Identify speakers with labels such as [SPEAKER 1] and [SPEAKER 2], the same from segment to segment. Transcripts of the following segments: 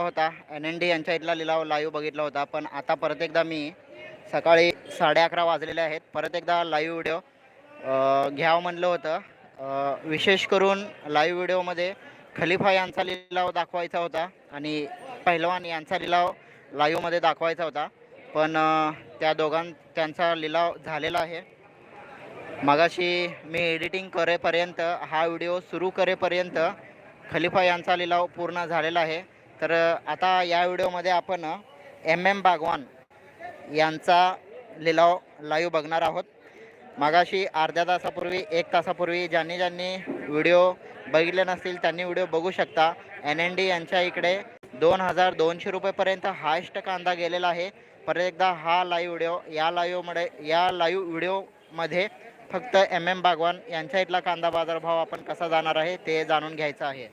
[SPEAKER 1] होता. N N D यांच्या इथला लिलाव लाईव्ह बघितला होता. पण आता परत एकदा मी सकाळी साडे अकरा वाजलेले आहेत. परत एकदा लाईव्ह व्हिडिओ घ्यावं म्हणलं होतं. विशेष करून लाईव्ह व्हिडिओमध्ये खलिफा यांचा लिलाव दाखवायचा होता आणि पहिलवान यांचा लिलाव लाईव्हमध्ये दाखवायचा होता. पण त्या दोघां त्यांचा लिलाव झालेला आहे. मगाशी मी एडिटिंग करेपर्यंत हा व्हिडिओ सुरू करेपर्यंत खलिफा यांचा लिलाव पूर्ण झालेला आहे. तर आता या व्हिडिओमध्ये आपण एम एम बागवान यांचा लिलाव लाईव्ह बघणार आहोत. मागाशी अर्ध्या तासापूर्वी एक तासापूर्वी ज्यांनी ज्यांनी व्हिडिओ बघितले नसतील त्यांनी व्हिडिओ बघू शकता. एन एन डी यांच्या इकडे दोन हजार दोनशे रुपयेपर्यंत हायस्ट कांदा गेलेला आहे. परत एकदा हा लाईव्ह व्हिडिओ या लाईव्हमध्ये या लाईव्ह व्हिडिओमध्ये फक्त एम एम बागवान यांच्या इथला कांदा बाजारभाव आपण कसा जाणार आहे ते जाणून घ्यायचं आहे.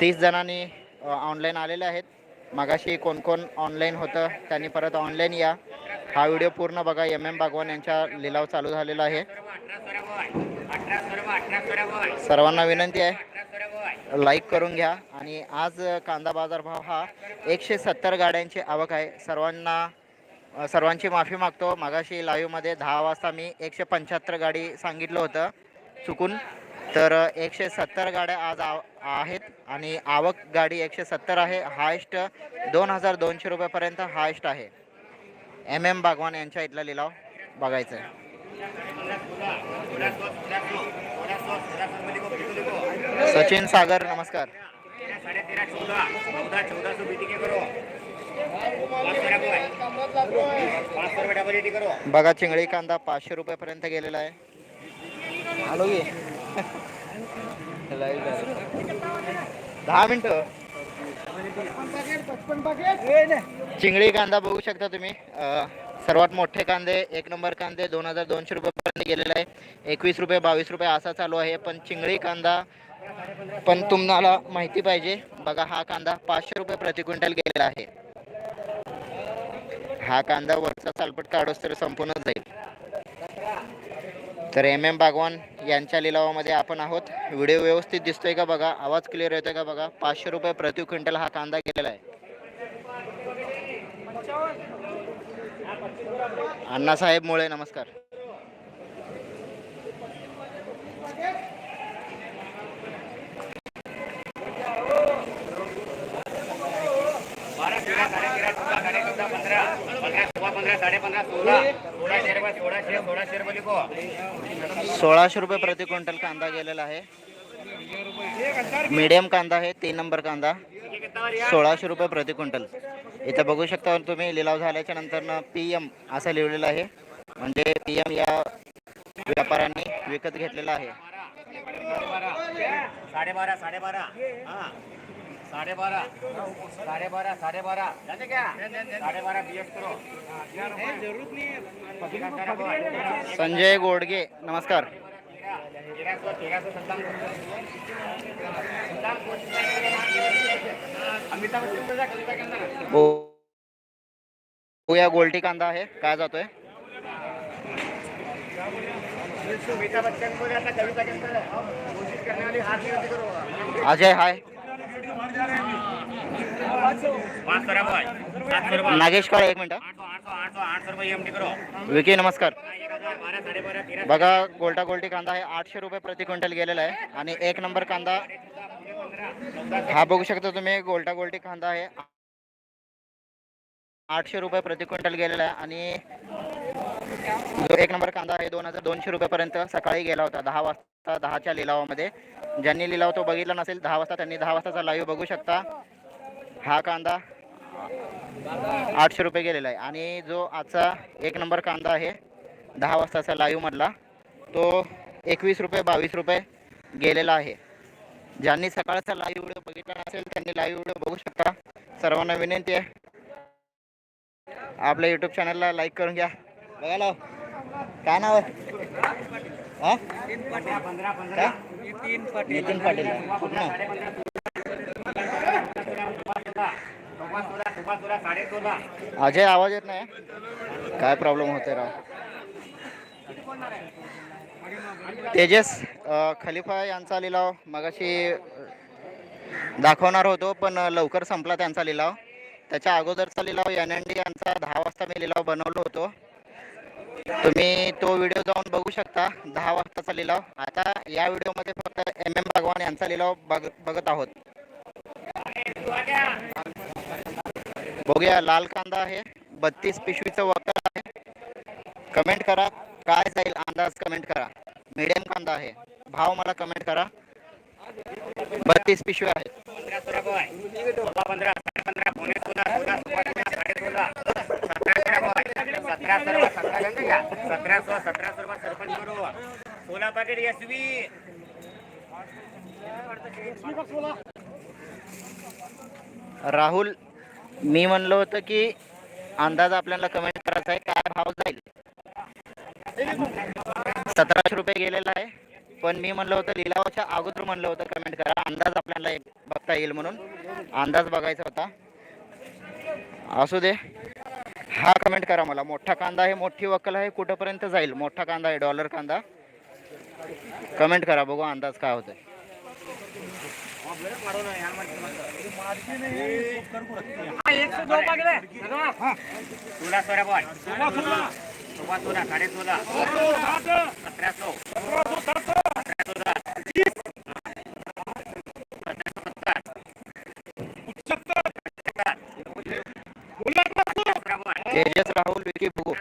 [SPEAKER 1] तीस जणांनी ऑनलाईन आलेले आहेत. मगाशी कोण कोण ऑनलाईन होतं त्यांनी परत ऑनलाईन या. हा व्हिडिओ पूर्ण बघा. एम एम भगवान यांचा लिलाव चालू झालेला आहे. सर्वांना विनंती आहे. लाईक करून घ्या. आणि आज कांदा बाजार भाव हा एकशे सत्तर गाड्यांची आवक आहे. सर्वांना सर्वांची माफी मागतो. मागाशी लाईव्हमध्ये दहा वाजता मी एकशे पंच्याहत्तर गाडी सांगितलं होतं. चुकून तर एकशे सत्तर गाड्या आज आव आहेत आणि आवक गाडी एकशे सत्तर आहे. हायस्ट दोन हजार दोनशे रुपयापर्यंत हायस्ट आहे. एम एम बागवान यांच्या इथला लिलाव बघायचा आहे सचिन सागर नमस्कार. बघा चिंगळी कांदा पाचशे रुपयापर्यंत गेलेला आहे. हॅलो दहा मिनटं. चिंगळी कांदा बघू शकता तुम्ही. सर्वात मोठे कांदे एक नंबर कांदे दोन हजार दोनशे रुपयापर्यंत गेलेले आहे. एकवीस रुपये बावीस रुपये असा चालू आहे. पण चिंगळी कांदा पण तुम्हाला माहिती पाहिजे. बघा हा कांदा पाचशे रुपये प्रति क्विंटल गेलेला आहे. हा कांदा वरचा सालपट काढोस तर संपूनच जाईल. तर एम एम बागवान यांच्या लिलावामध्ये आपण आहोत. व्हिडिओ व्यवस्थित दिसतोय का बघा? आवाज क्लिअर येतोय का बघा? पाचशे रुपये प्रति क्विंटल हा कांदा गेलेला आहे. अण्णासाहेब मुळे नमस्कार. सोळाशे रुपये प्रति क्विंटल कांदा गेलेला आहे. मीडियम कांदा आहे तीन नंबर कांदा. सोळाशे रुपये प्रति क्विंटल. इथं बघू शकता तुम्ही लिलाव झाल्याच्यानंतर पी एम असं लिहिलेलं आहे. म्हणजे पी एम या व्यापाऱ्यांनी विकत घेतलेला आहे.
[SPEAKER 2] साढ़े बारह हाँ जाते क्या? साढ़े बारह बी एस करो.
[SPEAKER 1] संजय गोडगे नमस्कार. हो हो या गोल्टी कांदा आहे काय जातोय?
[SPEAKER 2] करो.
[SPEAKER 1] अजय हाय. नागेश काळे एक मिनिट. विकी नमस्कार. बघा गोल्टा गोल्टी कांदा आहे आठशे रुपये प्रति क्विंटल गेलेला आहे. आणि एक नंबर कांदा हा बघू शकता तुम्ही गोल्टा गोल्टी कांदा आहे आठशे रुपये प्रति क्विंटल गेलेला आहे. आणि एक नंबर कांदा आहे. दोन हजार दोनशे रुपयेपर्यंत सकाळी गेला होता. दहा वाजता दहाच्या लिलावामध्ये. ज्यांनी लिलाव तो बघितला नसेल दहा वाजता त्यांनी दहा वाजताचा लाईव्ह बघू शकता. हा कांदा आठशे रुपये गेलेला आहे. आणि जो आजचा एक नंबर कांदा आहे दहा वाजताचा लाईव्हमधला तो एकवीस रुपये बावीस रुपये गेलेला आहे. ज्यांनी सकाळचा लाईव्ह व्हिडिओ बघितला नसेल त्यांनी लाईव्ह व्हिडिओ बघू शकता. सर्वांना विनंती आहे. आपल्या यूट्यूब चॅनलला लाईक करून घ्या. बघा काय नाव आहे? नितीन पाटील. अजय आवाज येत नाही काय प्रॉब्लेम होतोय राव? तेजस खलिफा यांचा लिलाव मगाशी दाखवणार होतो पण लवकर संपला त्यांचा लिलाव. त्याच्या अगोदरचा लिलाव एन एन डी यांचा दहा वाजता मी लिलाव बनवलो होतो. तुम्ही तो व्हिडिओ जाऊन बघू शकता. दहा वाजताचा लिलाव. आता या व्हिडिओमध्ये फक्त एम एम भगवान यांचा लिलाव बघ बघत आहोत. बघूया लाल कांदा आहे. बत्तीस पिशवीचं वक्त आहे. कमेंट करा. काय जाईल अंदाज कमेंट करा. मीडियम कांदा आहे. भाव मला कमेंट करा. बत्तीस पिशवी आहेत
[SPEAKER 2] पंधरा सोळा बॉय सोळा पंधरा साडे पंधरा पुणे सोळा सोळा सोळा सोळा साडे सोळा सतरा सर्व सतरा सतरा सो सतरा सर्व सरपंच करू सोला पाकिट एस बी
[SPEAKER 1] राहुल मी म्हणलं होतं की अंदाज आपल्याला कमेंट करायचा आहे काय भाव जाईल? सतराशे रुपये गेलेला आहे पण मी म्हणलं होतं लिलावाच्या अगोदर म्हणलं होतं कमेंट करा. अंदाज आपल्याला बघता येईल म्हणून. अंदाज बघायचा होता. असू दे. हा कमेंट करा मला. मोठा कांदा आहे मोठी वक्कल आहे कुठंपर्यंत जाईल? मोठा कांदा आहे डॉलर कांदा? कमेंट करा बघू अंदाज काय होतोय.
[SPEAKER 2] सोळा सोळा बॉय सोळा सोळा सोळा साडे सोळा सतरा सो
[SPEAKER 1] तेजस राहुल विकी भुगो.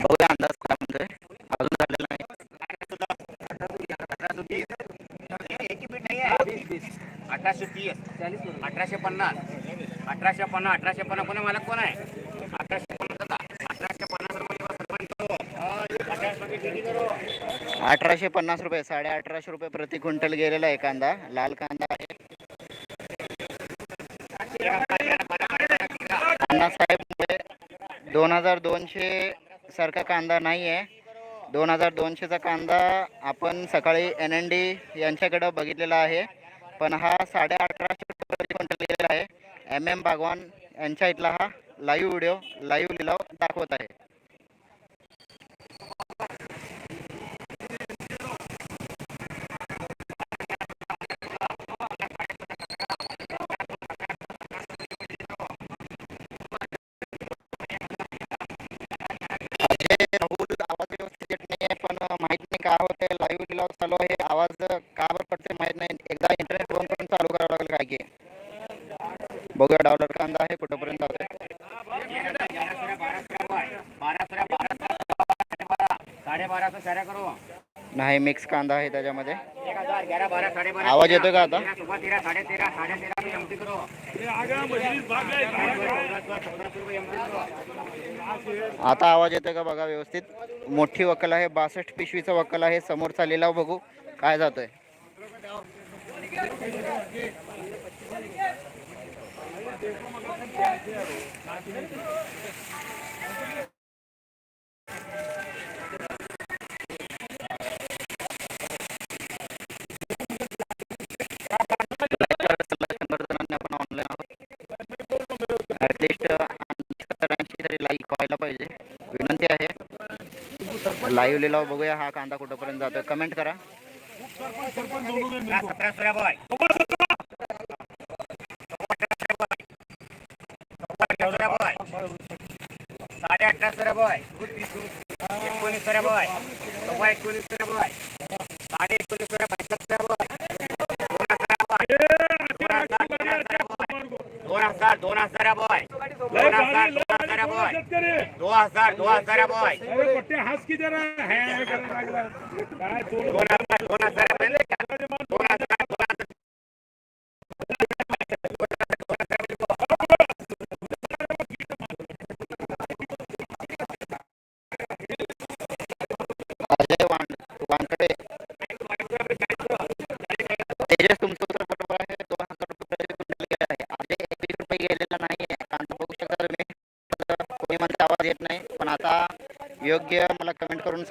[SPEAKER 1] बहुधा अंदाज काय म्हणतोय अजून झालेला नाही.
[SPEAKER 2] अठराशे तीस. अठराशे पन्नास. अठराशे पन्नास अठराशे पन्नास कोणा मालक कोण आहे? अठराशे पन्नास अठराशे पन्नास रुपये अठराशे
[SPEAKER 1] पन्नास रुपये साडे अठराशे रुपये प्रति क्विंटल गेलेला आहे कांदा. लाल कांदा आहे. अण्णासाहेब दोन हजार दोनशे सारखा कांदा नाही आहे. दोन हजार दोनशेचा कांदा आपण सकाळी एन एन डी यांच्याकडं बघितलेला आहे. पण हा साडे अठराशे रुपये आहे. एम एम भगवान यांच्या इथला हा लाईव्ह व्हिडिओ लाईव्ह लिलाव दाखवत आहे. आवाज व्यवस्थित नाही आहे पण माहीत नाही का होते लाईव्ह लिलाव चालू आहे. आवाज का बरं पडते माहीत नाही. एकदा इंटरनेट बंद करून चालू करावं लागेल काय की. बघूया डॉलर कांदा आहे कुठंपर्यंत
[SPEAKER 2] जात
[SPEAKER 1] नाही मिक्स कांदा आहे त्याच्यामध्ये. आवाज येतो का आता? आता आवाज येतो का बघा व्यवस्थित. मोठी वकल आहे बासष्ट पिशवीचा वकल आहे समोर चालेला बघू काय जातोय. ॲटलिस्ट सत्तरांशी तरी लाईक व्हायला पाहिजे विनंती आहे लाईव्ह लिलाव बघूया हा कांदा कुठंपर्यंत जातोय कमेंट करा
[SPEAKER 2] साडे अठरा सोळा बॉय एकोणीस सोळा बॉय सव्वा एकोणीस सोळा बॉय साडे एकोणीस सोळा पंच्याहत्तर बॉय दोन हजार दोन हजार बॉय दोन हजार दोन हजार बॉय दोन हजार दोन हजार बॉय
[SPEAKER 3] हस की जरा है करायला लागला काय तो
[SPEAKER 2] दोन हजार दोन हजार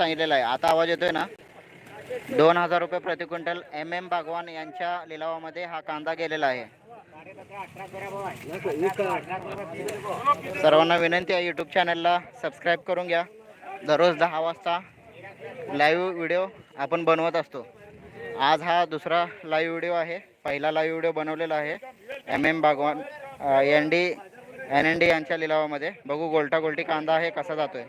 [SPEAKER 1] सांगितलेलं आहे. आता आवाज येतोय ना? दोन हजार रुपये प्रति क्विंटल एम एम बागवान यांच्या लिलावामध्ये हा कांदा गेलेला आहे. सर्वांना विनंती आहे यूट्यूब चॅनलला सबस्क्राईब करून घ्या. दररोज दहा वाजता लाईव्ह व्हिडिओ आपण बनवत असतो. आज हा दुसरा लाईव्ह व्हिडिओ आहे. पहिला लाईव्ह व्हिडिओ बनवलेला आहे. M M Bagwan N D N N D यांच्या लिलावामध्ये. बघू गोलटा गोलटी कांदा आहे कसा जातोय.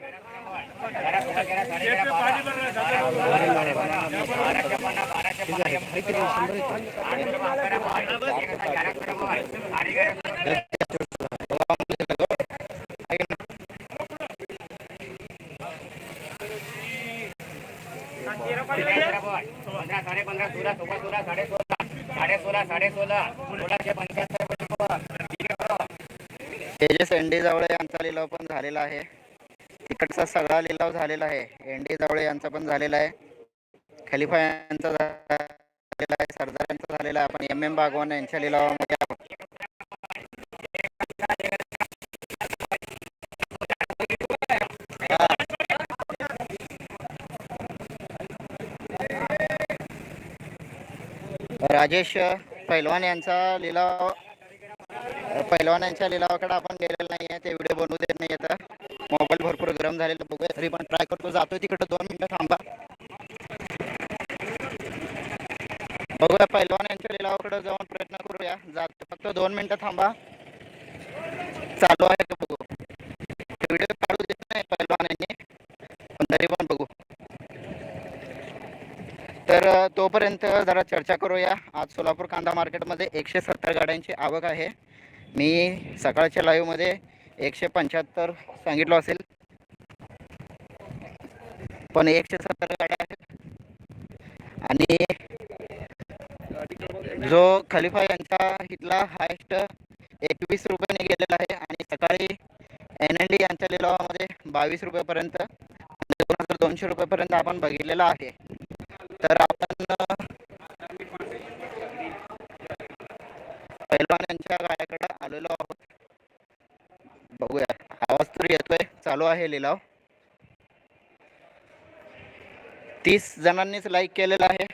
[SPEAKER 2] साडे पंधरा सोळा सोळा सोळा साडे सोळा साडे सोळा साडे सोळा सोळाशे पंच्याहत्तर
[SPEAKER 1] तेजस एंडी जवळ यांचा लिलाव पण झालेला आहे. तिकडचा सगळा लिलाव झालेला आहे. एनडी जावळे यांचा पण झालेला आहे. खलिफा यांचा झालेला आहे. सरदार यांचा झालेला आहे. आपण एम एम बागवान यांच्या लिलावामध्ये राजेश पैलवान यांचा लिलाव पैलवानांच्या लिलावाकडे आपण गेलेला नाही आहे ते व्हिडिओ बनवू देत नाही आता मोबाईल भरपूर गरम झालेला बघूया तरी पण ट्राय करतो. जातोय तिकडे दोन मिनिटं थांबा. बघूया पैलवान यांच्या लिलावाकडे जाऊन प्रयत्न करूया. जातो फक्त दोन मिनिटं थांबा. चालू आहे का बघू. व्हिडिओ काढू देत नाही पैलवान यांनी पण तरी पण बघू. तर तोपर्यंत जरा चर्चा करूया. आज सोलापूर कांदा मार्केटमध्ये एकशे सत्तर गाड्यांची आवक आहे. मी सकाळच्या लाईव्हमध्ये एकशे पंच्याहत्तर सांगितलं असेल. पण एकशे सत्तर गाड्या आहेत. आणि जो खलिफा यांचा इथला हायस्ट एकवीस रुपयाने गेलेला आहे आणि सकाळी एन एन डी यांच्या लिलावामध्ये बावीस रुपयापर्यंत दोन हजार दोनशे रुपयेपर्यंत आपण बघितलेला आहे. तर आपण पैलवान यांच्या गाड्याकडे आलेलो आहोत. बघूया. आवाज तर येतोय. चालू आहे लिलाव. तीस जणांनीच लाईक केलेला आहे.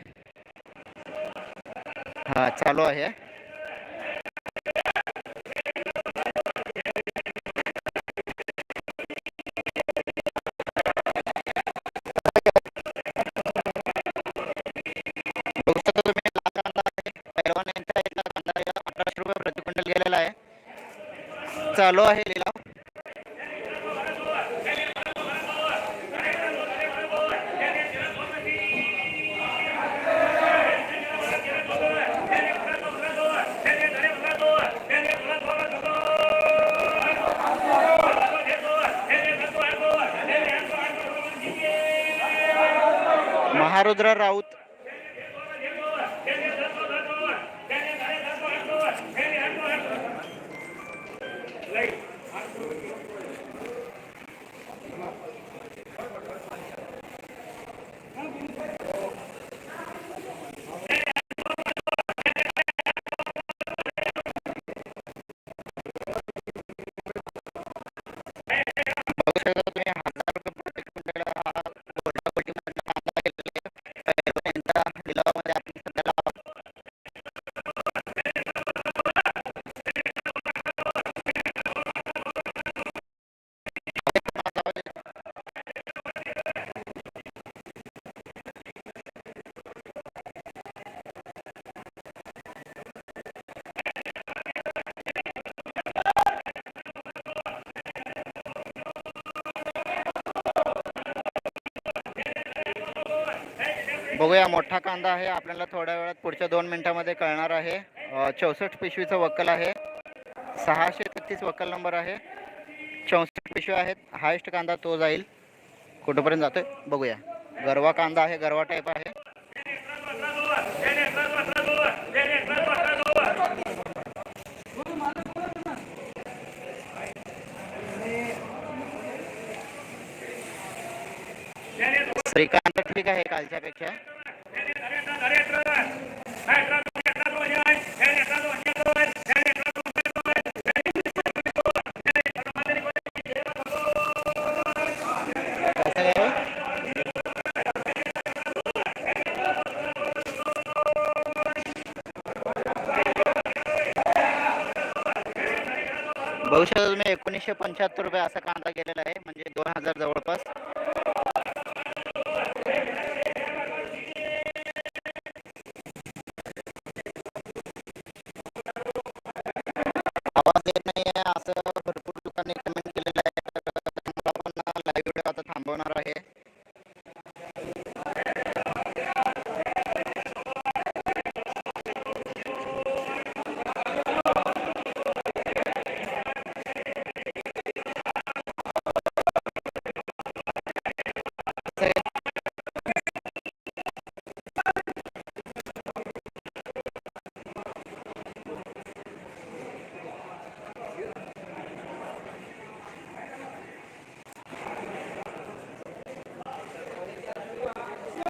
[SPEAKER 1] हा चालू आहे. चालू आहे. लिलाव महारुद्र बघूया मोठा कांदा आहे आपल्याला थोड्या वेळात पुढच्या दोन मिनिटामध्ये कळणार आहे. चौसष्ट पिशवीचं वक्कल आहे. सहाशे तेहतीस वक्कल नंबर आहे. चौसष्ट पिशव्या आहेत. हायस्ट कांदा तो जाईल. कुठंपर्यंत जातोय? बघूया. गरवा कांदा आहे गरवा टाईप आहे. ट्रॅफिक आहे कालच्या कालच्यापेक्षा बहुशा तुम्ही एकोणीसशे पंच्याहत्तर रुपये असा कांदा गेलेला आहे म्हणजे दोन हजार जवळपास.